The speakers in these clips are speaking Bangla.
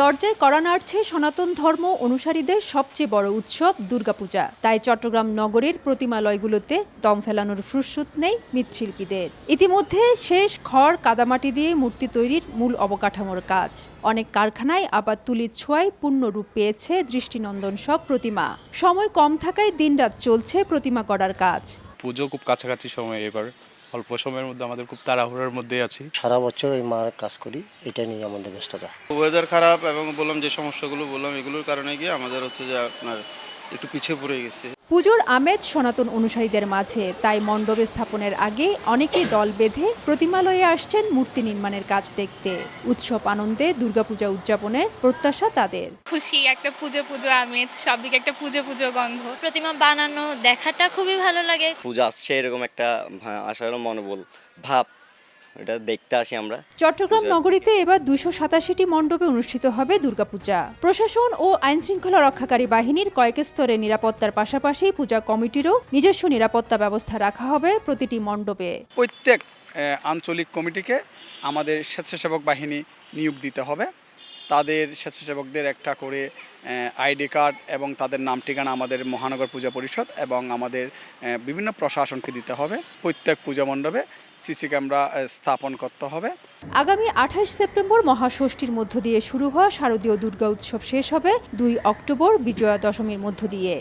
দরজায় কড়া নাড়ছে সনাতন ধর্ম অনুসারীদের সবচেয়ে বড় উৎসব দুর্গাপূজা। তাই চট্টগ্রাম নগরের প্রতিমালয়গুলোতে দম ফেলানোর ফুরসুত নেই মৃৎশিল্পীদের। ইতিমধ্যে শেষ খড় কাদামাটি দিয়ে মূর্তি তৈরির মূল অবকাঠামোর কাজ। অনেক কারখানায় আবার তুলির ছোঁয়ায় পূর্ণ রূপ পেয়েছে দৃষ্টিনন্দন সব প্রতিমা। সময় কম থাকায় দিনরাত চলছে প্রতিমা করার কাজ। পুজো খুব কাছাকাছি সময় এবার। অল্প সময়ের মধ্যে আমাদের খুব তাড়াহুড়োর মধ্যে আছি। সারা বছর এই মার কাজ করি এটা নিয়ে আমাদের ব্যস্ততা। ওয়েদার খারাপ এবং বললাম যে সমস্যাগুলো বললাম এগুলোর কারণে গিয়ে আমাদের হচ্ছে যে আপনার একটু পিছিয়ে পড়ে গেছে। পুজোর আমেজ সনাতন অনুসারীদের মাঝে। তাই মণ্ডপে স্থাপনের আগে অনেকেই দল বেঁধে প্রতিমালয়ে আসছেন মূর্তি নির্মাণের কাজ দেখতে। উৎসব আনন্দে দুর্গাপূজা উদযাপনের প্রত্যাশা তাদের। খুশি একটা পুজো পুজো আমেজ সব দিকে একটা পুজো পুজো গন্ধ। প্রতিমা বানানো দেখাটা খুবই ভালো লাগে। পূজা আসছে এরকম একটা ভা- আশার মনোবল ভাব। এটা দেখতে আসি আমরা। চট্টগ্রাম নগরীতে এবার দুশো সাতাশিটি মণ্ডপে অনুষ্ঠিত হবে দুর্গাপূজা। প্রশাসন ও আইন শৃঙ্খলা রক্ষাকারী বাহিনীর কয়েক স্তরে নিরাপত্তার পাশাপাশি পূজা কমিটিরও নিজস্ব নিরাপত্তা ব্যবস্থা রাখা হবে প্রতিটি মণ্ডপে। প্রত্যেক আঞ্চলিক কমিটিকে আমাদের স্বেচ্ছাসেবক বাহিনী নিয়োগ দিতে হবে। তাদের স্বেচ্ছাসেবকদের একটা করে আইডি কার্ড এবং তাদের নাম ঠিকানা আমাদের মহানগর পূজা পরিষদ এবং আমাদের বিভিন্ন প্রশাসনকে দিতে হবে। প্রত্যেক পূজা মণ্ডপে সিসি ক্যামেরা স্থাপন করতে হবে। আগামী আঠাশ সেপ্টেম্বর মহাষষ্ঠীর মধ্য দিয়ে শুরু হওয়া শারদীয় দুর্গা উৎসব শেষ হবে দুই অক্টোবর বিজয়া দশমীর মধ্য দিয়ে।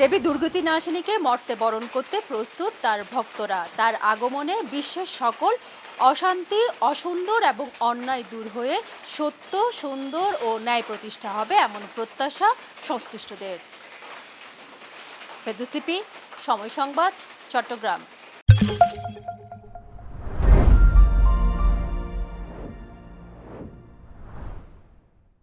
দেবী দুর্গতি নাশিনীকে মর্তে বরণ করতে প্রস্তুত তার ভক্তরা। তার আগমনে বিশ্বের সকল অশান্তি, অসুন্দর এবং অন্যায় দূর হয়ে সত্য, সুন্দর ও ন্যায় প্রতিষ্ঠা হবে এমন প্রত্যাশা সংশ্লিষ্টদের। সময় সংবাদ, চট্টগ্রাম।